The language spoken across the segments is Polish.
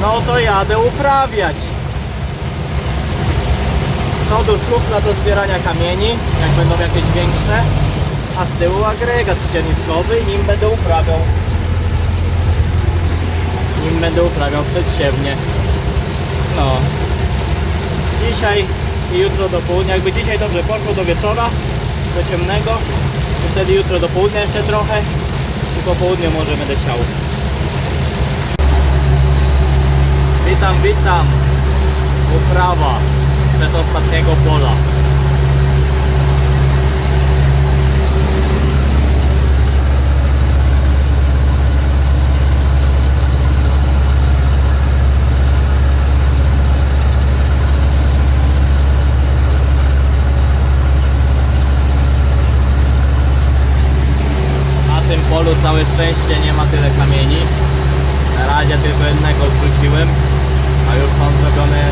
No to jadę uprawiać. Z przodu szufla do zbierania kamieni, jak będą jakieś większe, a z tyłu agregat ścierniskowy, nim będę uprawiał. Nim będę uprawiał przedsiewnie. No. Dzisiaj i jutro do południa, jakby dzisiaj dobrze poszło do wieczora, do ciemnego, to wtedy jutro do południa jeszcze trochę i po południu może będę siał. Witam, witam. Uprawa przedostatniego pola. Na tym polu całe szczęście nie ma tyle kamieni. Na razie tylko jednego odrzuciłem, a już są zrobione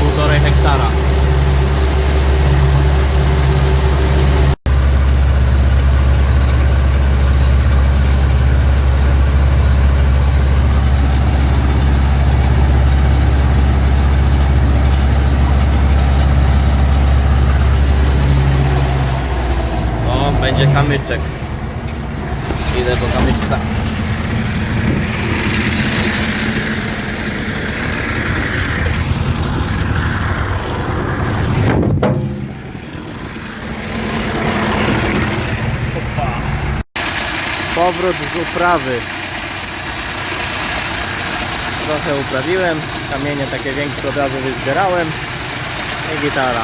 półtorej hektara. Będzie kamyczek. Idę po kamyczka. Powrót z uprawy. Trochę uprawiłem, kamienie takie większe od razu wyzbierałem i gitara.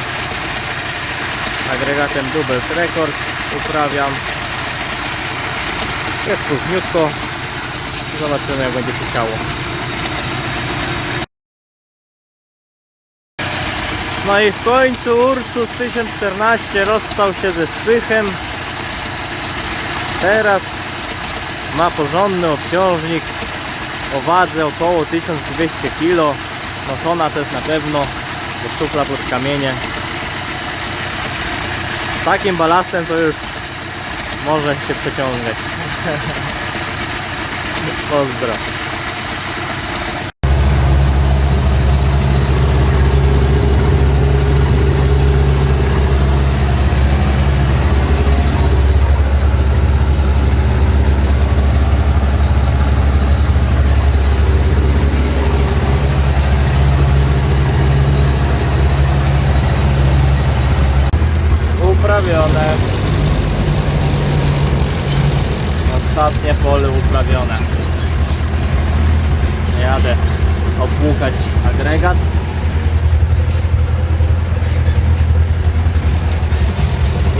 Agregatem Dubelt Record uprawiam. Jest późniutko. Zobaczymy jak będzie się siało. No i w końcu Ursus 1014 rozstał się ze spychem. Teraz ma porządny obciążnik o wadze około 1200 kg. No tona to jest na pewno, bo szufla plus kamienie. Z takim balastem to już może się przeciągać. Pozdro. Uprawione. Ostatnie pole uprawione. Jadę opłukać agregat.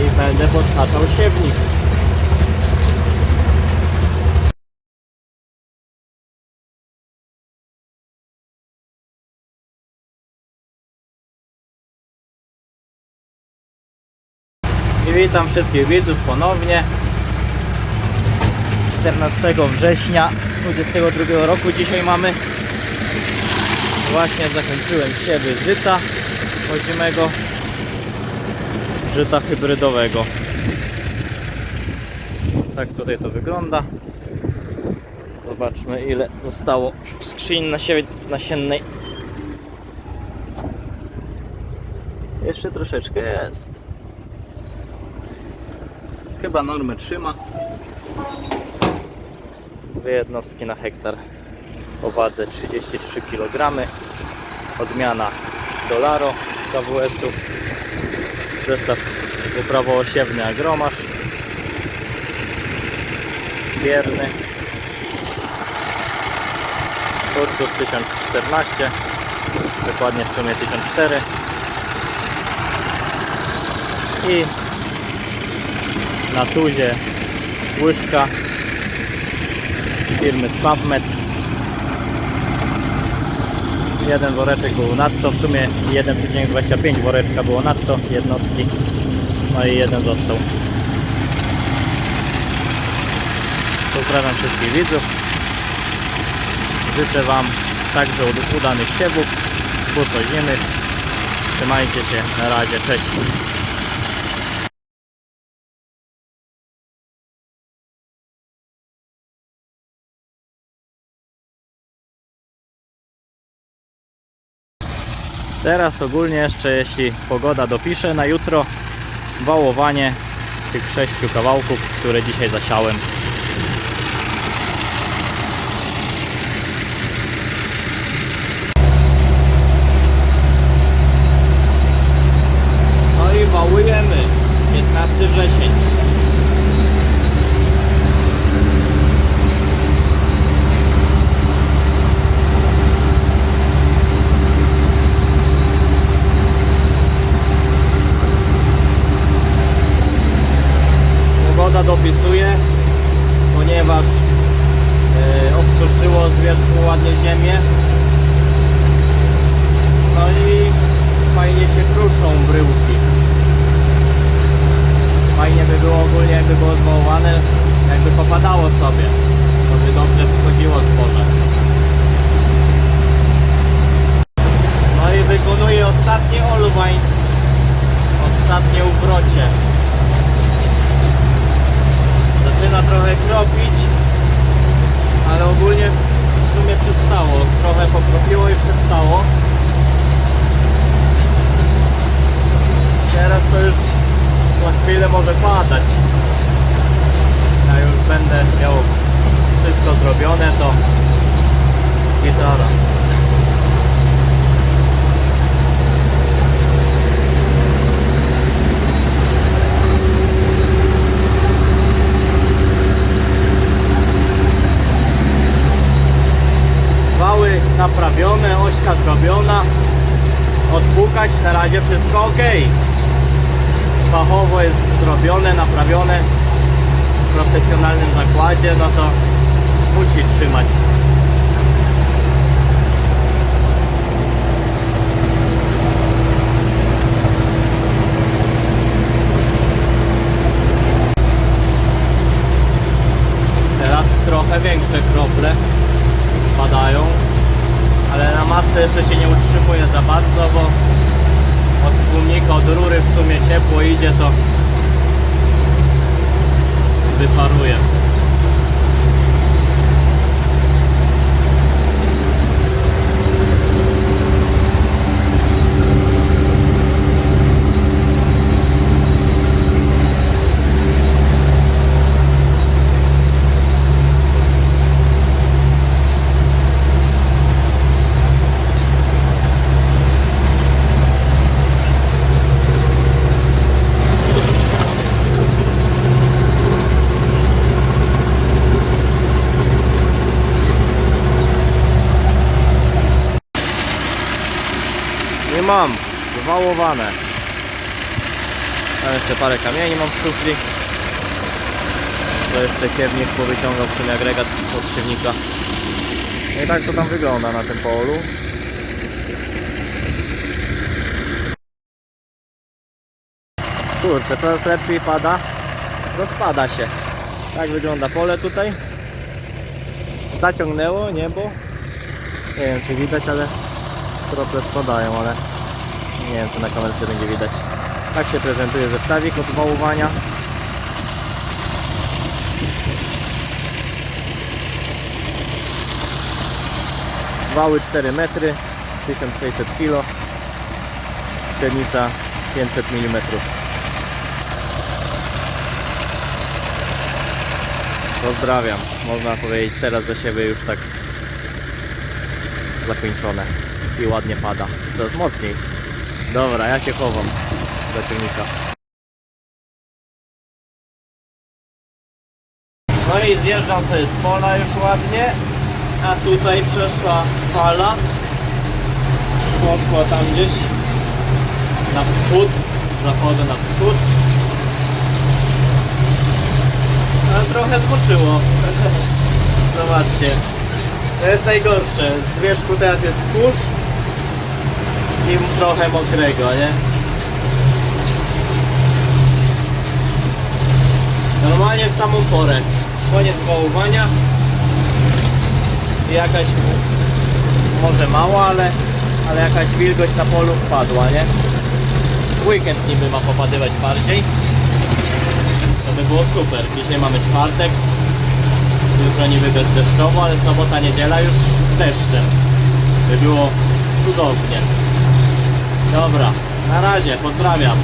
I będę podtaczał siewnik. Witam wszystkich widzów ponownie. 14 września 2022 roku dzisiaj mamy. Właśnie zakończyłem siewy żyta ozimego, żyta hybrydowego. Tak tutaj to wygląda. Zobaczmy ile zostało nasiewie- nasiennej. Jeszcze troszeczkę jest. Chyba normę trzyma. Dwie jednostki na hektar o wadze 33 kg. Odmiana Dolaro z KWS-u. Zestaw uprawo-osiewny agromasz. Bierny. Ursus 1014. Dokładnie w sumie 1004. I na tuzie łyżka firmy Spavmet. Jeden woreczek był nadto, w sumie 1,25 woreczka było nadto jednostki, no i jeden został. Pozdrawiam wszystkich widzów. Życzę Wam także ud- udanych siewów, zbóż ozimych. Trzymajcie się, na razie, cześć. Teraz ogólnie jeszcze jeśli pogoda dopisze na jutro wałowanie tych sześciu kawałków, które dzisiaj zasiałem. No i wałujemy 15 wrzesień. Pogoda dopisuje, ponieważ e, obsuszyło z wierzchu ładnie ziemię. No i fajnie się kruszą bryłki. Fajnie by było ogólnie jakby było zwołowane, jakby popadało sobie. To by dobrze wschodziło zboże. No i wykonuję olwań. Ostatnie ubrocie. Zaczyna trochę kropić, ale ogólnie w sumie przestało. Trochę pokropiło i przestało. Teraz to już za chwilę może padać. Ja już będę miał wszystko zrobione, to gitara. Wały naprawione, ośka zrobiona. Odpukać, na razie wszystko ok. Fachowo jest zrobione, naprawione w profesjonalnym zakładzie, no to musi trzymać. Teraz trochę większe krople spadają, ale na masę jeszcze się nie utrzymuje za bardzo, bo od tłumnika, od rury w sumie ciepło idzie, to wyparuje. Mam, zwałowane. Tam jeszcze parę kamieni mam w szufli. To jeszcze siewnik powyciągał w sumie agregat od siewnika. No i tak to tam wygląda na tym polu. Kurczę, coraz lepiej pada. Rozpada się. Tak wygląda pole tutaj. Zaciągnęło niebo. Nie wiem czy widać, ale krople spadają, ale nie wiem czy na kamerce będzie widać. Tak się prezentuje zestawik od wałowania. Wały 4 metry, 1600 kg, średnica 500 mm. Pozdrawiam, można powiedzieć teraz za siebie już tak zakończone i ładnie pada. Coraz mocniej. Dobra, ja się chowam do ciągnika. No i zjeżdżam sobie z pola już ładnie, a tutaj przeszła fala. Poszła tam gdzieś na wschód, z zachodu na wschód. Ale trochę zmoczyło. Zobaczcie. To jest najgorsze. Z wierzchu teraz jest kurz i trochę mokrego, nie? Normalnie w samą porę. Koniec wołowania. Jakaś może mała, ale, ale jakaś wilgoć na polu wpadła, nie? W weekend niby ma popadywać bardziej. To by było super. Dzisiaj mamy czwartek. Jutro niby bezdeszczowo, ale sobota, niedziela już z deszczem. By było cudownie. Dobra, na razie, pozdrawiam.